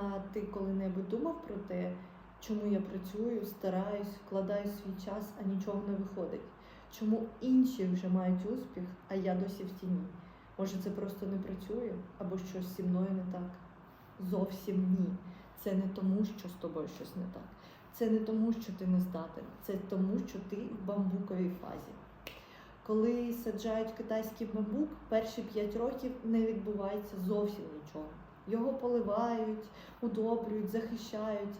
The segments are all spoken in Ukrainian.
А ти коли-небудь думав про те, чому я працюю, стараюсь, вкладаю свій час, а нічого не виходить? Чому інші вже мають успіх, а я досі в тіні? Може, це просто не працює, або щось зі мною не так? Зовсім ні. Це не тому, що з тобою щось не так. Це не тому, що ти не здатен, це тому, що ти в бамбуковій фазі. Коли саджають китайський бамбук, перші 5 років не відбувається зовсім нічого. Його поливають, удобрюють, захищають,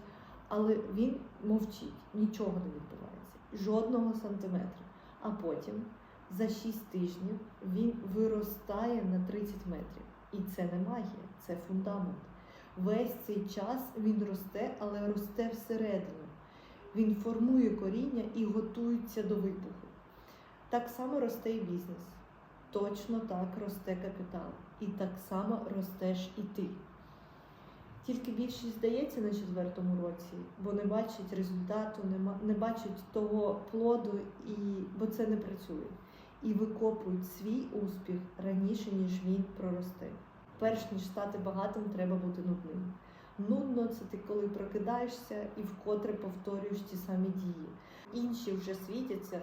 але він мовчить, нічого не відбувається, жодного сантиметра. А потім за 6 тижнів він виростає на 30 метрів. І це не магія, це фундамент. Весь цей час він росте, але росте всередину. Він формує коріння і готується до вибуху. Так само росте і бізнес. Точно так росте капітал. І так само ростеш і ти. Тільки більшість здається на четвертому році, бо не бачить результату, не бачить того плоду, і, бо це не працює. І викопують свій успіх раніше, ніж він проросте. Перш ніж стати багатим, треба бути нудним. Нудно це ти коли прокидаєшся і вкотре повторюєш ті самі дії. Інші вже світяться,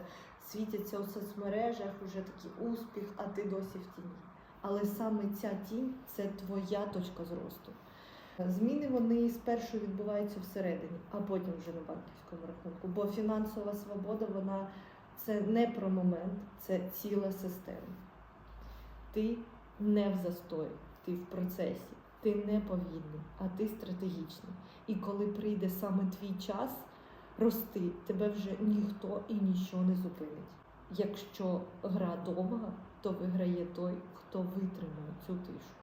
світяться у соцмережах, вже такий успіх, а ти досі в тіні. Але саме ця тінь це твоя точка зросту. Зміни вони спершу відбуваються всередині, а потім вже на банківському рахунку. Бо фінансова свобода вона це не про момент, це ціла система. Ти не в застої, ти в процесі, ти не повільний, а ти стратегічний. І коли прийде саме твій час рости, тебе вже ніхто і нічого не зупинить. Якщо гра довга, то виграє той, хто витримає цю тишу.